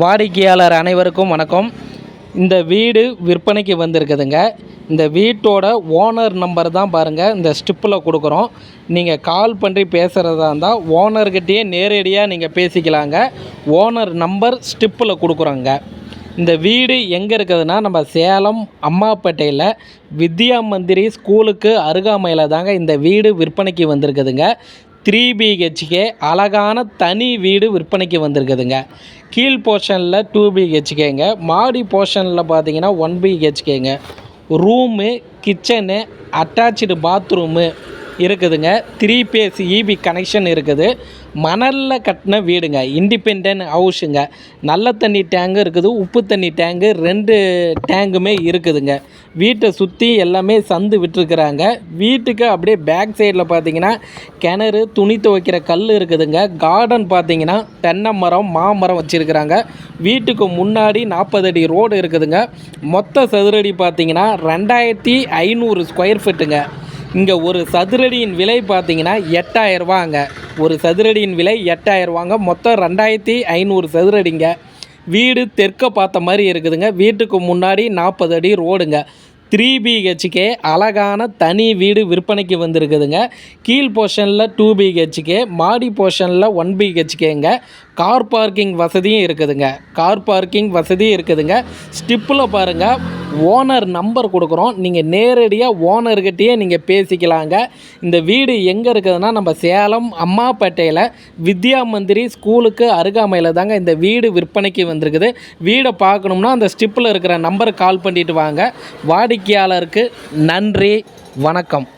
வாடிக்கையாளர் அனைவருக்கும் வணக்கம். இந்த வீடு விற்பனைக்கு வந்திருக்குதுங்க. இந்த வீட்டோட ஓனர் நம்பர் தான் பாருங்கள் இந்த ஸ்டிப்பில் கொடுக்குறோம். நீங்கள் கால் பண்ணி பேசுகிறதா இருந்தால் ஓனர்கிட்டயே நேரடியாக நீங்கள் பேசிக்கலாங்க. ஓனர் நம்பர் ஸ்டிப்பில் கொடுக்குறோங்க. இந்த வீடு எங்கே இருக்குதுன்னா நம்ம சேலம் அம்மாப்பேட்டையில் வித்யா மந்திரி ஸ்கூலுக்கு அருகாமையில் தாங்க இந்த வீடு விற்பனைக்கு வந்திருக்குதுங்க. த்ரீ பிஹெச்கே அழகான தனி வீடு விற்பனைக்கு வந்திருக்குதுங்க. கீழ் போர்ஷனில் டூ பிஹெச்கேங்க மாடி போர்ஷனில் பார்த்தீங்கன்னா ஒன் பிஹெச்கேங்க ரூமு கிச்சனு அட்டாச்சு பாத்ரூமு இருக்குதுங்க. த்ரீ பேஸ் இபி கனெக்ஷன் இருக்குது. மணலில் கட்டின வீடுங்க. இண்டிபெண்ட் ஹவுஸுங்க நல்ல தண்ணி டேங்கு இருக்குது உப்பு தண்ணி டேங்கு ரெண்டு டேங்குமே இருக்குதுங்க. வீட்டை சுற்றி எல்லாமே சந்து விட்டுருக்குறாங்க. வீட்டுக்கு அப்படியே பேக் சைடில் பார்த்தீங்கன்னா கிணறு துணி துவைக்கிற கல் இருக்குதுங்க. கார்டன் பார்த்தீங்கன்னா தென்னை மரம் மாமரம் வச்சுருக்குறாங்க. வீட்டுக்கு முன்னாடி நாற்பது அடி ரோடு இருக்குதுங்க. மொத்த சதுரடி பார்த்தீங்கன்னா ரெண்டாயிரத்தி ஐநூறு ஸ்கொயர் ஃபீட்டுங்க இங்கே ஒரு சதுரடியின் விலை பார்த்தீங்கன்னா எட்டாயிரரூபாங்க ஒரு சதுரடியின் விலை எட்டாயிரரூவாங்க மொத்தம் ரெண்டாயிரத்தி ஐநூறு சதுரடிங்க. வீடு தெற்க பார்த்த மாதிரி இருக்குதுங்க. வீட்டுக்கு முன்னாடி நாற்பது அடி ரோடுங்க. த்ரீ பிஹெச்கே அழகான தனி வீடு விற்பனைக்கு வந்திருக்குதுங்க. கீழ் போர்ஷனில் டூ பிஹெச்கே மாடி போர்ஷனில் ஒன் பிஹெச்கேங்க கார் பார்க்கிங் வசதியும் இருக்குதுங்க. கார் பார்க்கிங் வசதியும் இருக்குதுங்க. ஸ்டிப்பில் பாருங்கள் ஓனர் நம்பர் கொடுக்குறோம். நீங்கள் நேரடியாக ஓனர்கிட்டயே நீங்கள் பேசிக்கலாங்க. இந்த வீடு எங்கே இருக்குதுன்னா நம்ம சேலம் அம்மாப்பேட்டையில் வித்யா மந்திரி ஸ்கூலுக்கு அருகாமையில் தாங்க இந்த வீடு விற்பனைக்கு வந்திருக்குது. வீடை பார்க்கணும்னா அந்த ஸ்டிப்பில் இருக்கிற நம்பருக்கு கால் பண்ணிட்டு வாங்க. வாடிக்கையாளருக்கு நன்றி வணக்கம்.